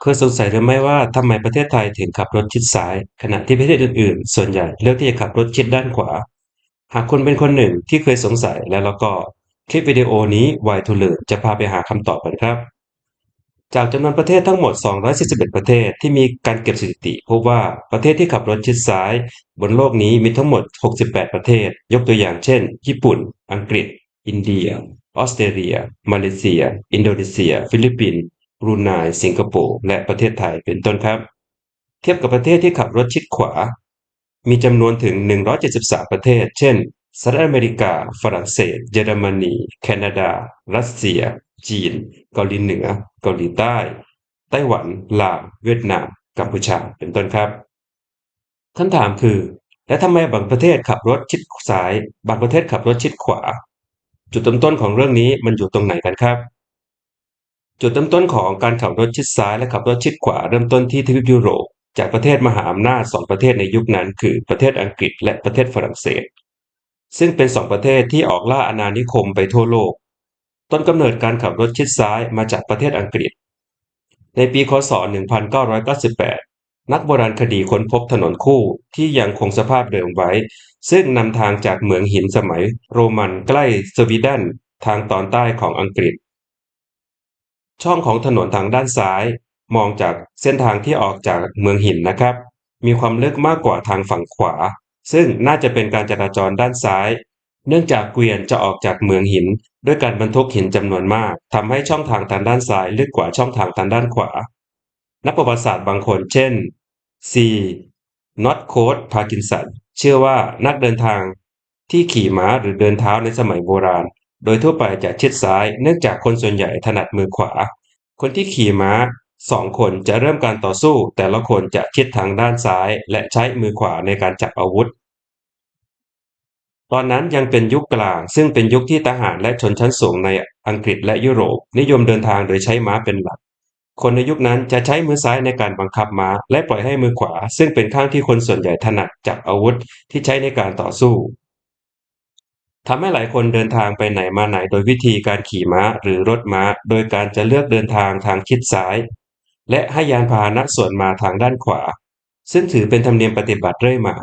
เคยสงสัยหรือไม่ว่าทำไมประเทศไทยถึงขับรถชิดซ้าย ขณะที่ประเทศอื่นๆ ส่วนใหญ่เลือกที่จะขับรถชิดด้านขวา หากคุณเป็นคนหนึ่งที่เคยสงสัยแล้วเราก็คลิปวิดีโอนี้ไวทูเลอร์จะพาไปหาคำตอบกันครับ จากจำนวนประเทศทั้งหมด 241 ประเทศที่มีการเก็บสถิติ พบว่าประเทศที่ขับรถชิดซ้าย บนโลกนี้มีทั้งหมด 68 ประเทศ ยกตัวอย่างเช่น ญี่ปุ่น อังกฤษ อินเดีย ออสเตรเลีย มาเลเซีย อินโดนีเซีย ฟิลิปปินส์ บรูไนสิงคโปร์และประเทศไทยเป็นต้นครับ เทียบกับประเทศที่ขับรถชิดขวา มีจำนวนถึง 173 ประเทศ เช่นสหรัฐอเมริกา ฝรั่งเศส เยอรมนี แคนาดา รัสเซีย จีน เกาหลีเหนือ เกาหลีใต้ ไต้หวัน ลาว เวียดนาม กัมพูชา เป็นต้นครับคำถามคือ แล้วทำไมบางประเทศขับรถชิดซ้าย บางประเทศขับรถชิดขวา จุดเริ่มต้นของเรื่องนี้มันอยู่ตรงไหนกันครับ จุดเริ่มต้นของการขับรถชิดซ้ายและขับรถชิดขวาเริ่มต้นที่ทวีปยุโรป จากประเทศมหาอำนาจสองประเทศในยุคนั้น คือประเทศอังกฤษและประเทศฝรั่งเศส ซึ่งเป็นสองประเทศที่ออกล่าอาณานิคมไปทั่วโลก ต้นกำเนิดการขับรถชิดซ้ายมาจากประเทศอังกฤษ ในปีคศ 1998 นักโบราณคดีค้นพบถนนคู่ที่ยังคงสภาพเดิมไว้ ซึ่งนำทางจากเหมืองหินสมัย โรมันใกล้สวีเดนทางตอนใต้ของอังกฤษ ช่องของถนนทางด้านซ้าย มองจากเส้นทางที่ออกจากเมืองหินนะครับ มีความลึกมากกว่าทางฝั่งขวา ซึ่งน่าจะเป็นการจราจรด้านซ้าย เนื่องจากเกวียนจะออกจากเมืองหิน ด้วยการบรรทุกหินจำนวนมากทำให้ช่องทางทางด้านซ้ายลึกกว่าช่องทางทางด้านขวา นักประวัติศาสตร์บางคน เช่น C. น็อตโคดพากินสันเชื่อว่านักเดินทางที่ขี่ม้าหรือเดินเท้าในสมัยโบราณ โดยทั่วไปจะชิดซ้ายเนื่องจากคนส่วนใหญ่ถนัดมือขวา คนที่ขี่ม้าสองคนจะเริ่มการต่อสู้ แต่ละคนจะชิดทางด้านซ้าย และใช้มือขวาในการจับอาวุธ ตอนนั้นยังเป็นยุคกลาง ซึ่งเป็นยุคที่ทหารและชนชั้นสูงในอังกฤษและยุโรป นิยมเดินทางโดยใช้ม้าเป็นหลัก คนในยุคนั้นจะใช้มือซ้ายในการบังคับม้า และปล่อยให้มือขวา ซึ่งเป็นข้างที่คนส่วนใหญ่ถนัดจับอาวุธที่ใช้ในการต่อสู้ ทำให้หลายคนเดินทางไปไหนมาไหนโดยวิธีการขี่ม้าหรือรถม้า โดยการจะเลือกเดินทางทางชิดซ้าย และให้ยานพาหนะส่วนมาทางด้านขวา ซึ่งถือเป็นธรรมเนียมปฏิบัติเรื่อยมา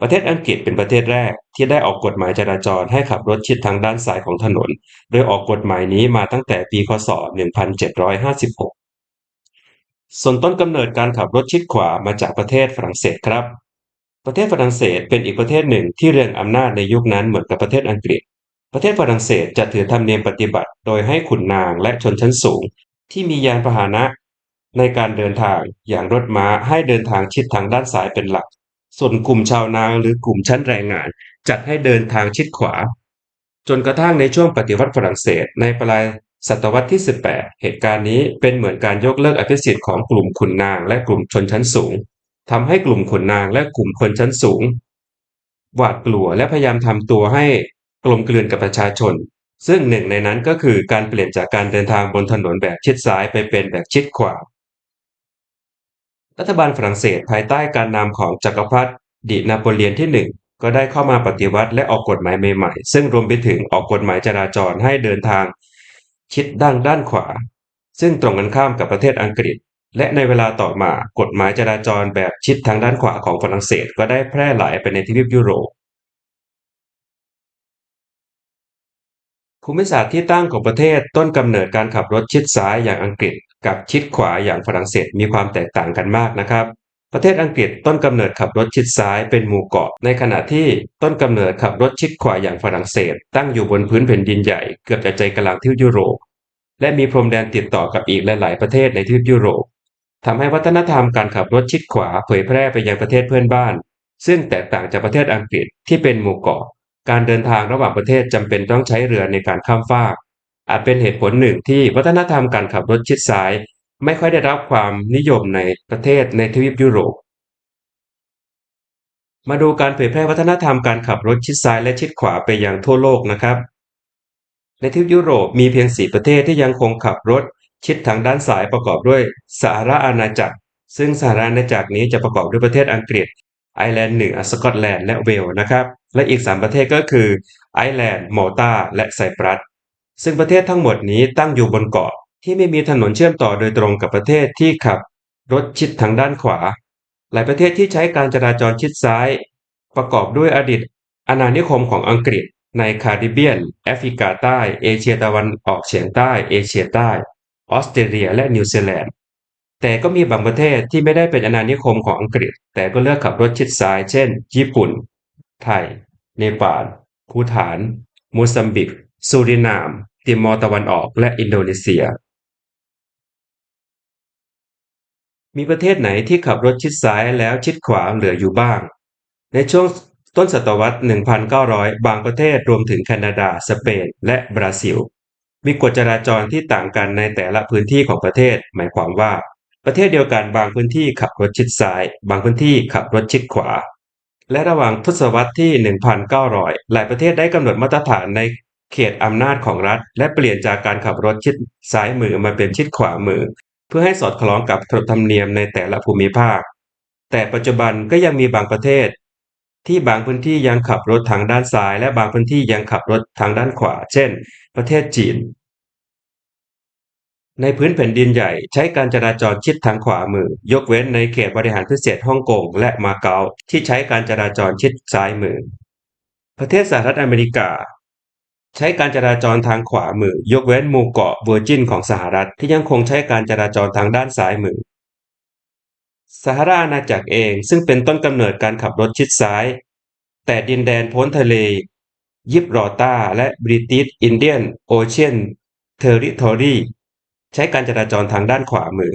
ประเทศอังกฤษเป็นประเทศแรกที่ได้ออกกฎหมายจราจรให้ขับรถชิดทางด้านซ้ายของถนน โดยออกกฎหมายนี้มาตั้งแต่ปีคศ 1756 ส่วนต้นกำเนิดการขับรถชิดขวามาจากประเทศฝรั่งเศสครับ ประเทศฝรั่งเศสเป็นอีกประเทศหนึ่งที่เรียงอำนาจในยุคนั้นเหมือนกับประเทศอังกฤษ ประเทศฝรั่งเศสจะถือธรรมเนียมปฏิบัติ โดยให้ขุนนางและชนชั้นสูง ที่มียานพาหนะ ในการเดินทางอย่างรถม้าให้เดินทางชิดทางด้านซ้ายเป็นหลัก ส่วนกลุ่มชาวนาหรือกลุ่มชั้นแรงงาน จัดให้เดินทางชิดขวา จนกระทั่งในช่วงปฏิวัติฝรั่งเศสในปลายศตวรรษที่ 18 เหตุการณ์นี้เป็นเหมือนการยกเลิกอภิสิทธิ์ของกลุ่มขุนนางและกลุ่มชนชั้นสูง ทำให้กลุ่มขุนนางและกลุ่มคนชั้นสูง หวาดกลัวและพยายามทำตัวให้กลมกลืนกับประชาชน ซึ่งหนึ่งในนั้นก็คือการเปลี่ยนจากการเดินทางบนถนนแบบชิดซ้ายไปเป็นแบบชิดขวา รัฐบาลฝรั่งเศสภายใต้การนำของจักรพรรดิดินาโปเลียนที่หนึ่งก็ได้เข้ามาปฏิวัติและออกกฎหมายใหม่ๆ ซึ่งรวมไปถึงออกกฎหมายจราจรให้เดินทางชิดด้านด้านขวา ซึ่งตรงกันข้ามกับประเทศอังกฤษ และในเวลาต่อมากฎหมายจราจรแบบชิดทางด้านขวาของฝรั่งเศสก็ได้แพร่หลายไปในทวีปยุโรปภูมิศาสตร์ที่ตั้งของประเทศต้นกำเนิดการขับรถชิดซ้ายอย่างอังกฤษ กับชิดขวาอย่างฝรั่งเศสมีความแตกต่างกันมากนะครับ ประเทศอังกฤษต้นกำเนิดขับรถชิดซ้ายเป็นหมู่เกาะ ในขณะที่ต้นกำเนิดขับรถชิดขวาอย่างฝรั่งเศส ตั้งอยู่บนพื้นแผ่นดินใหญ่เกือบจะใจกลางทวีปยุโรป และมีพรมแดนติดต่อกับอีกหลาย ๆ ประเทศในทวีปยุโรป ทำให้วัฒนธรรมการขับรถชิดขวาเผยแพร่ไปยังประเทศเพื่อนบ้าน ซึ่งแตกต่างจากประเทศอังกฤษที่เป็นหมู่เกาะ การเดินทางระหว่างประเทศจำเป็นต้องใช้เรือในการข้ามฟาก อาจเป็นเหตุผลหนึ่งที่วัฒนธรรมการขับรถชิดซ้าย ไม่ค่อยได้รับความนิยมในประเทศในทวีปยุโรป มาดูการเผยแพร่วัฒนธรรมการขับรถชิดซ้ายและชิดขวาไปยังทั่วโลกนะครับ ในทวีปยุโรปมีเพียงสี่ประเทศที่ยังคงขับรถ ชิดทางด้านซ้ายประกอบด้วยสหรัฐอาณาจักร ซึ่งสหรัฐอาณาจักรนี้จะประกอบด้วยประเทศอังกฤษ ไอร์แลนด์เหนือสกอตแลนด์และเวลนะครับ และอีก 3 ประเทศก็คือ ไอร์แลนด์มอลตาและไซปรัส ซึ่งประเทศทั้งหมดนี้ตั้งอยู่บนเกาะที่ไม่มีถนนเชื่อมต่อโดยตรงกับประเทศที่ขับรถชิดทางด้านขวา หลายประเทศที่ใช้การจราจรชิดซ้าย ประกอบด้วยอดีตอาณานิคมของอังกฤษในคาริบเบียน แอฟริกาใต้ เอเชียตะวันออกเฉียงใต้ เอเชียใต้ ออสเตรเลีย และนิวซีแลนด์ แต่ก็มีบางประเทศที่ไม่ได้เป็นอาณานิคมของอังกฤษ แต่ก็เลือกขับรถชิดซ้าย เช่น ญี่ปุ่น ไทย เนปาลภูฐานโมซัมบิก ซูรินาม ติมอร์ตะวันออก และอินโดนีเซีย มีประเทศไหนที่ขับรถชิดซ้ายแล้วชิดขวาเหลืออยู่บ้าง ในช่วงต้นศตวรรษ 1,900 บางประเทศรวมถึงแคนาดา สเปน และบราซิล มีกฎจราจรที่ต่างกันในแต่ละพื้นที่ของประเทศ หมายความว่า ประเทศเดียวกันบางพื้นที่ขับรถชิดซ้าย บางพื้นที่ขับรถชิดขวา และระหว่างทศวรรษที่ 1,900 หลายประเทศได้กำหนดมาตรฐานในเขตอำนาจของรัฐ และเปลี่ยนจากการขับรถชิดซ้ายมือมาเป็นชิดขวามือ เพื่อให้สอดคล้องกับขนบธรรมเนียมในแต่ละภูมิภาค แต่ปัจจุบันก็ยังมีบางประเทศ ที่บางพื้นที่ยังขับรถทางด้านซ้าย และบางพื้นที่ยังขับรถทางด้านขวา เช่น ประเทศจีน ในพื้นแผ่นดินใหญ่ใช้การจราจรชิดทางขวามือ ยกเว้นในเขตบริหารพิเศษฮ่องกงและมาเก๊าที่ใช้การจราจรชิดซ้ายมือ ประเทศสหรัฐอเมริกา ใช้การจราจรทางขวามือ ยกเว้นหมู่เกาะเวอร์จินของสหรัฐที่ยังคงใช้การจราจรทางด้านซ้ายมือสหราชอาณาจักรเองซึ่งเป็นต้นกำเนิดการขับรถชิดซ้าย แต่ดินแดนพ้นทะเล ยิบรอตาและบริติชอินเดียนโอเชียนเทอริทอรีใช้การจราจรทางด้านขวามือ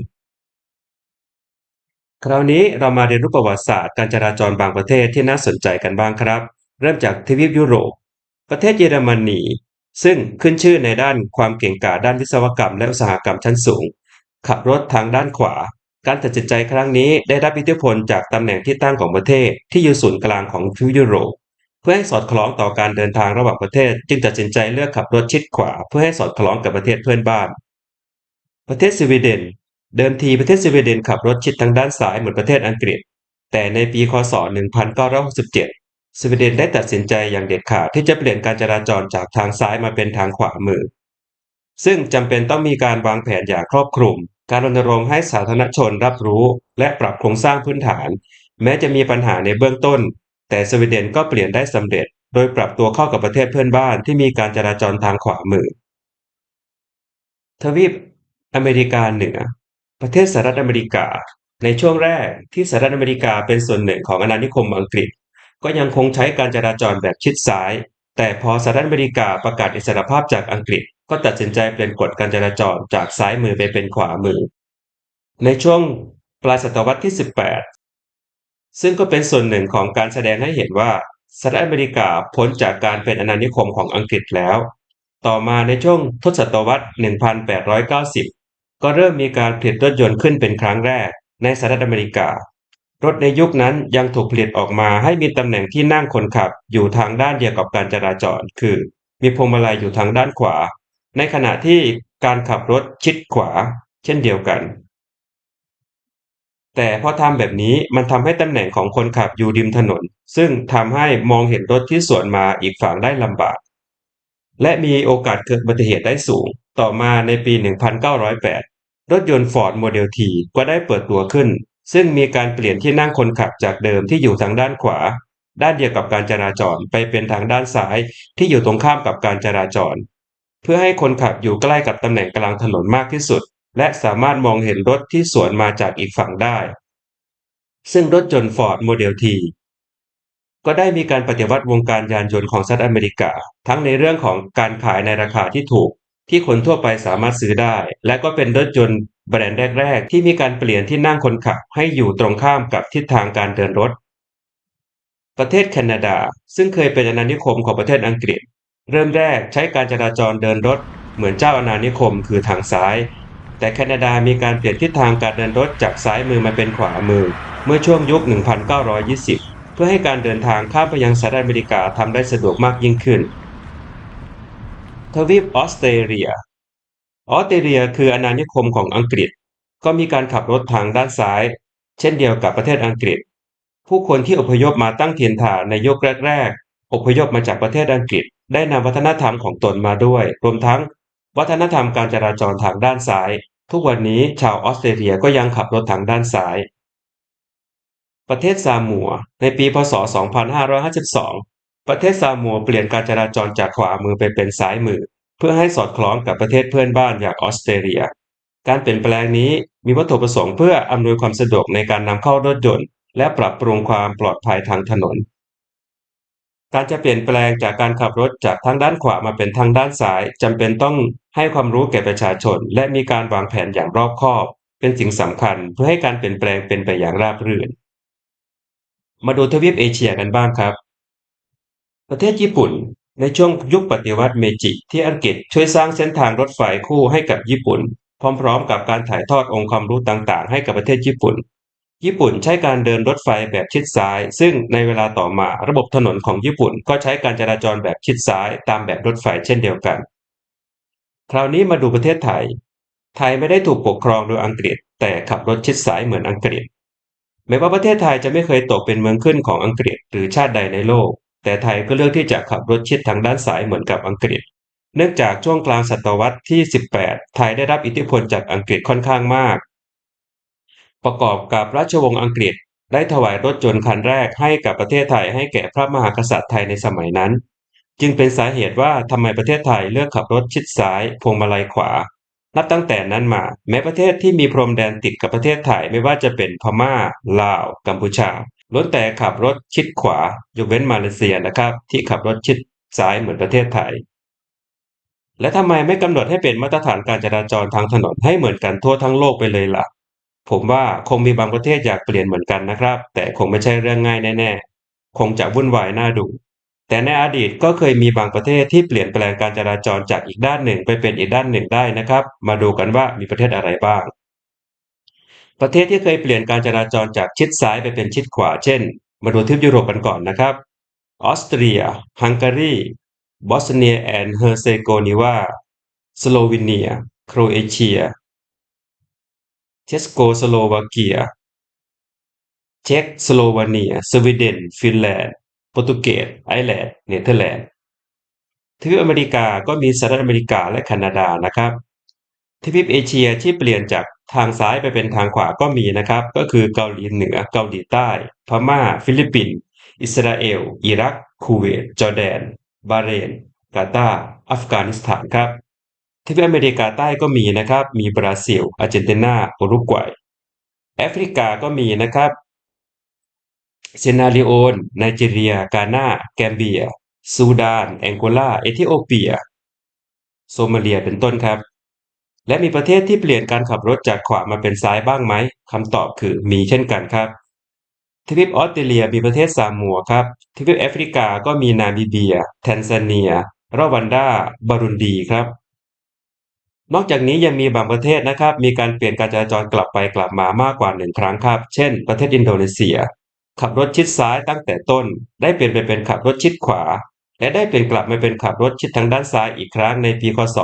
คราวนี้เรามาเรียนรู้ประวัติศาสตร์การจราจรบางประเทศที่น่าสนใจกันบ้างครับ เริ่มจากทวีปยุโรป ประเทศเยอรมนีซึ่งขึ้นชื่อในด้านความเก่งกาจด้านวิศวกรรมและอุตสาหกรรมชั้นสูง ขับรถทางด้านขวา การตัดสินใจครั้งนี้ได้รับอิทธิพลจากตำแหน่งที่ตั้งของประเทศที่อยู่ศูนย์กลางของทวีปยุโรป เพื่อให้สอดคล้องต่อการเดินทางระหว่างประเทศ จึงตัดสินใจเลือกขับรถชิดขวา เพื่อให้สอดคล้องกับประเทศเพื่อนบ้าน ประเทศสวีเดน เดิมทีประเทศสวีเดนขับรถชิดทางด้านซ้ายเหมือนประเทศอังกฤษ แต่ในปีคศ 1967 สวีเดนได้ตัดสินใจอย่างเด็ดขาดที่จะเปลี่ยนการจราจรจากทางซ้ายมาเป็นทางขวามือ ซึ่งจำเป็นต้องมีการวางแผนอย่างครอบคลุม การรณรงค์ให้สาธารณชนรับรู้ และปรับโครงสร้างพื้นฐาน แม้จะมีปัญหาในเบื้องต้น แต่สวีเดนก็เปลี่ยนได้สำเร็จ โดยปรับตัวเข้ากับประเทศเพื่อนบ้านที่มีการจราจรทางขวามือ ทวีปอเมริกาเหนือ ประเทศสหรัฐอเมริกา ในช่วงแรกที่สหรัฐอเมริกาเป็นส่วนหนึ่งของอาณานิคมอังกฤษ ก็ยังคงใช้การจราจรแบบชิดซ้าย แต่พอสหรัฐอเมริกาประกาศอิสรภาพจากอังกฤษ ก็ตัดสินใจเปลี่ยนกฎการจราจรจากซ้ายมือไปเป็นขวามือ ในช่วงปลายศตวรรษที่ 18 ซึ่งก็เป็นส่วนหนึ่งของการแสดงให้เห็นว่าสหรัฐอเมริกาพ้นจากการเป็นอาณานิคมของอังกฤษแล้ว ต่อมาในช่วงทศตวรรษ 1890 ก็เริ่มมีการผลิตรถยนต์ขึ้นเป็นครั้งแรกในสหรัฐอเมริกา รถในยุคนั้นยังถูกผลิตออกมาให้มีตำแหน่งที่นั่งคนขับอยู่ทางด้านเดียวกับการจราจร คือ มีพวงมาลัยอยู่ทางด้านขวา ในขณะที่การขับรถชิดขวา เช่นเดียวกัน แต่พอทำแบบนี้มันทำให้ตำแหน่งของคนขับอยู่ริมถนน ซึ่งทำให้มองเห็นรถที่สวนมาอีกฝั่งได้ลำบาก และมีโอกาสเกิดอุบัติเหตุได้สูง ต่อมาในปี 1908 รถยนต์ Ford Model T ก็ได้เปิดตัวขึ้น ซึ่งมีการเปลี่ยนที่นั่งคนขับจากเดิมที่อยู่ทางด้านขวา ด้านเดียวกับการจราจรไปเป็นทางด้านซ้ายที่อยู่ตรงข้ามกับการจราจร เพื่อให้คนขับอยู่ใกล้กับตำแหน่งกลางถนนมากที่สุด และสามารถมองเห็นรถที่สวนมาจากอีกฝั่งได้ ซึ่งรถยนต์ Ford Model T ก็ได้มีการปฏิวัติวงการยานยนต์ของสหรัฐอเมริกา ทั้งในเรื่องของการขายในราคาที่ถูก ที่คนทั่วไปสามารถซื้อได้ และก็เป็นรถยนต์แบรนด์แรก ๆ ที่มีการเปลี่ยนที่นั่งคนขับให้อยู่ตรงข้ามกับทิศทางการเดินรถ ประเทศแคนาดา ซึ่งเคยเป็นอาณานิคมของประเทศอังกฤษ เริ่มแรกใช้การจราจรเดินรถ เหมือนเจ้าอาณานิคม คือทางซ้าย แต่แคนาดามีการเปลี่ยนทิศทางการเดินรถจากซ้ายมือมาเป็นขวามือ เมื่อช่วงยุค 1920 เพื่อให้การเดินทางข้ามไปยังสหรัฐอเมริกาทำได้สะดวกมากยิ่งขึ้น ทวีปออสเตรเลีย ออสเตรเลียคืออาณานิคมของอังกฤษ ก็มีการขับรถทางด้านซ้าย เช่นเดียวกับประเทศอังกฤษ ผู้คนที่อพยพมาตั้งถิ่นฐานในยุคแรกๆอพยพมาจากประเทศอังกฤษ ได้นำวัฒนธรรมของตนมาด้วย รวมทั้ง วัฒนธรรมการจราจรทางด้านซ้าย ทุกวันนี้ชาวออสเตรเลียก็ยังขับรถทางด้านซ้าย ประเทศซามัว ในปีพศ 2552 ประเทศซามัวเปลี่ยนการจราจรจากขวามือไปเป็นซ้ายมือ เพื่อให้สอดคล้องกับประเทศเพื่อนบ้านอย่างออสเตรเลีย การเปลี่ยนแปลงนี้มีวัตถุประสงค์เพื่ออำนวยความสะดวกในการนำเข้ารถยนต์และปรับปรุงความปลอดภัยทางถนน การจะเปลี่ยนแปลงจากการขับรถจากทางด้านขวามาเป็นทางด้านซ้ายจำเป็นต้องให้ความรู้แก่ประชาชน และมีการวางแผนอย่างรอบคอบ เป็นสิ่งสำคัญเพื่อให้การเปลี่ยนแปลงเป็นไปอย่างราบรื่น มาดูทวีปเอเชียกันบ้างครับ ประเทศญี่ปุ่นในช่วงยุคปฏิวัติเมจิที่อังกฤษช่วยสร้างเส้นทางรถไฟคู่ให้กับญี่ปุ่น พร้อมๆ กับการถ่ายทอดองค์ความรู้ต่างๆ ให้กับประเทศญี่ปุ่น ญี่ปุ่นใช้การเดินรถไฟแบบชิดซ้าย ซึ่งในเวลาต่อมาระบบถนนของญี่ปุ่นก็ใช้การจราจรแบบชิดซ้ายตามแบบรถไฟเช่นเดียวกัน คราวนี้มาดูประเทศไทย ไทยไม่ได้ถูกปกครองโดยอังกฤษ แต่ขับรถชิดซ้ายเหมือนอังกฤษ แม้ว่าประเทศไทยจะไม่เคยตกเป็นเมืองขึ้นของอังกฤษหรือชาติใดในโลก แต่ไทยก็เลือกที่จะขับรถชิดทางด้านซ้ายเหมือนกับอังกฤษ เนื่องจากช่วงกลางศตวรรษที่ 18 ไทยได้รับอิทธิพลจากอังกฤษค่อนข้างมาก ประกอบกับราชวงศ์อังกฤษ ได้ถวายรถยนต์คันแรกให้กับประเทศไทยให้แก่พระมหากษัตริย์ไทยในสมัยนั้น จึงเป็นสาเหตุว่าทำไมประเทศไทยเลือกขับรถชิดซ้ายพวงมาลัยขวา นับตั้งแต่นั้นมา แม้ประเทศที่มีพรมแดนติดกับประเทศไทยไม่ว่าจะเป็นพม่า ลาว กัมพูชาล้วนแต่ขับรถชิดขวายกเว้นมาเลเซียนะครับ ที่ขับรถชิดซ้ายเหมือนประเทศไทย และทำไมไม่กำหนดให้เป็นมาตรฐานการจราจรทางถนนให้เหมือนกันทั่วทั้งโลกไปเลยล่ะ ผมว่าคงมีบางประเทศอยากเปลี่ยนเหมือนกันนะครับ แต่คงไม่ใช่เรื่องง่ายแน่ๆ คงจะวุ่นวายน่าดู แต่ในอดีตก็เคยมีบางประเทศที่เปลี่ยนแปลงการจราจรจากอีกด้านหนึ่งไปเป็นอีกด้านหนึ่งได้นะครับ มาดูกันว่ามีประเทศอะไรบ้าง ประเทศที่เคยเปลี่ยนการจราจรจากชิดซ้ายไปเป็นชิดขวา เช่น มาดูทวีปยุโรปกันก่อนนะครับ ออสเตรีย ฮังการี บอสเนียแอนด์เฮอร์เซโกนีวา สโลวีเนีย โครเอเชีย เชสโกสโลวาเกีย เช็กสโลวาเนีย สวีเดน ฟินแลนด์ โปรตุเกส ไอร์แลนด์ เนเธอร์แลนด์ทวีปอเมริกาก็มีสหรัฐอเมริกาและแคนาดานะครับทวีปเอเชียที่เปลี่ยนจากทางซ้ายไปเป็นทางขวาก็มีนะครับ ก็คือเกาหลีเหนือ เกาหลีใต้ พม่า ฟิลิปปินส์ อิสราเอล อิรัก คูเวต จอร์แดน บาเรน กาตาร์ อัฟกานิสถานครับ ทวีปอเมริกาใต้ก็มีนะครับ มีบราซิล อาร์เจนตินาอุรุกวัย แอฟริกาก็มีนะครับ เซนาริโอนไนจีเรีย กานาแกมเบีย ซูดาน แองโกลา เอธิโอเปีย โซมาเลีย เป็นต้นครับ และมีประเทศที่เปลี่ยนการขับรถจากขวามาเป็นซ้ายบ้างไหมคำตอบคือมีเช่นกันครับทวีปออสเตรเลียมีประเทศซามัวครับทวีปแอฟริกาก็มีนามิเบีย แทนซาเนียรวันดาบารุนดีครับ นอกจากนี้ยังมีบางประเทศนะครับ มีการเปลี่ยนการจราจรกลับไปกลับมามากกว่าหนึ่งครั้งครับ เช่น ประเทศอินโดนีเซีย ขับรถชิดซ้ายตั้งแต่ต้น ได้เปลี่ยนไปเป็นขับรถชิดขวา และได้เปลี่ยนกลับมาเป็นขับรถชิดทางด้านซ้ายอีกครั้งในปีคศ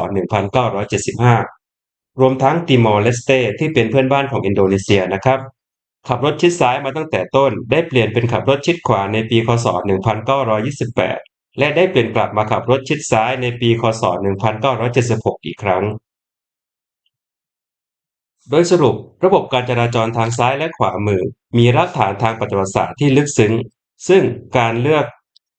1975 รวมทั้งติมอร์เลสเตที่เป็นเพื่อนบ้านของอินโดนีเซียนะครับ ขับรถชิดซ้ายมาตั้งแต่ต้น ได้เปลี่ยนเป็นขับรถชิดขวาในปีคศ 1928 และได้เปลี่ยนกลับมาขับรถชิดซ้ายในปีคศ 1976 อีกครั้ง โดยสรุป ระบบการจราจรทางซ้ายและขวามือ มีรากฐานทางประวัติศาสตร์ที่ลึกซึ้ง ซึ่งการเลือก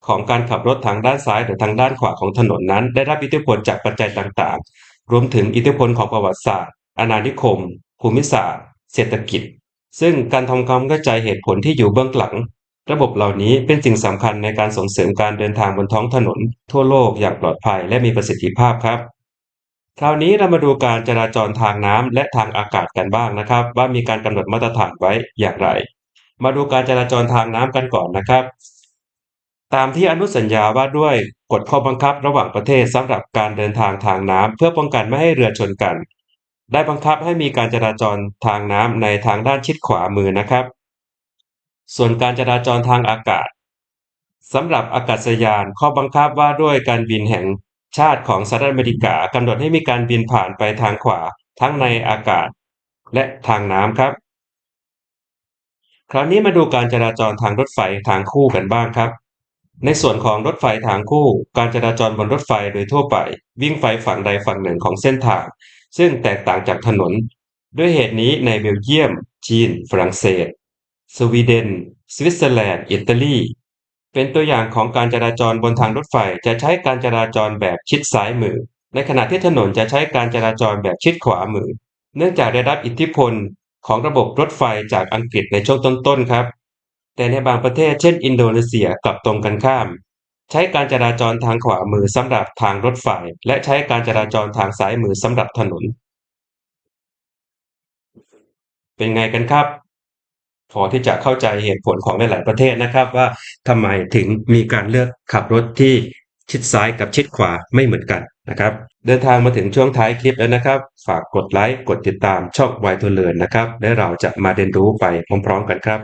ของการขับรถทางด้านซ้ายหรือทางด้านขวาของถนนนั้น ได้รับอิทธิพลจากปัจจัยต่างๆ รวมถึงอิทธิพลของประวัติศาสตร์ อาณานิคม ภูมิศาสตร์ เศรษฐกิจ ซึ่งการทำความเข้าใจเหตุผลที่อยู่เบื้องหลัง ระบบเหล่านี้เป็นสิ่งสำคัญในการส่งเสริมการเดินทางบนท้องถนน ทั่วโลกอย่างปลอดภัยและมีประสิทธิภาพครับ คราวนี้เรามาดูการจราจรทางน้ำและทางอากาศกันบ้างนะครับ ว่ามีการกำหนดมาตรฐานไว้อย่างไร มาดูการจราจรทางน้ำกันก่อนนะครับ ตามที่อนุสัญญาว่าด้วยกฎข้อบังคับระหว่างประเทศสำหรับการเดินทางทางน้ำเพื่อป้องกันไม่ให้เรือชนกัน ได้บังคับให้มีการจราจรทางน้ำในทางด้านชิดขวามือนะครับ ส่วนการจราจรทางอากาศสำหรับอากาศยานข้อบังคับว่าด้วยการบินแห่ง ชาติของสหรัฐอเมริกากำหนดให้มีการบินผ่านไปทางขวาทั้งในอากาศและทางน้ำครับ คราวนี้มาดูการจราจรทางรถไฟทางคู่กันบ้างครับ ในส่วนของรถไฟทางคู่ การจราจรบนรถไฟโดยทั่วไป วิ่งไฟฝั่งใดฝั่งหนึ่งของเส้นทาง ซึ่งแตกต่างจากถนน ด้วยเหตุนี้ในเบลเยียม จีน ฝรั่งเศส สวีเดน สวิตเซอร์แลนด์ อิตาลี เป็นตัวอย่างของการจราจรบนทางรถไฟจะใช้การจราจรแบบชิดซ้ายมือ ในขณะที่ถนนจะใช้การจราจรแบบชิดขวามือ เนื่องจากได้รับอิทธิพลของระบบรถไฟจากอังกฤษในช่วงต้นๆครับ แต่ในบางประเทศเช่น อินโดนีเซียกลับตรงกันข้าม ใช้การจราจรทางขวามือสำหรับทางรถไฟ และใช้การจราจรทางซ้ายมือสำหรับถนน เป็นไงกันครับ พอที่จะเข้าใจเหตุผลของหลาย ๆ ประเทศนะครับว่าทำไมถึงมีการเลือกขับรถที่ชิดซ้ายกับชิดขวาไม่เหมือนกันนะครับ เดินทางมาถึงช่วงท้ายคลิปแล้วนะครับ ฝากกดไลค์กดติดตามช่อง Y to Learn นะครับ และเราจะมาเรียนรู้ไปพร้อม ๆ กันครับ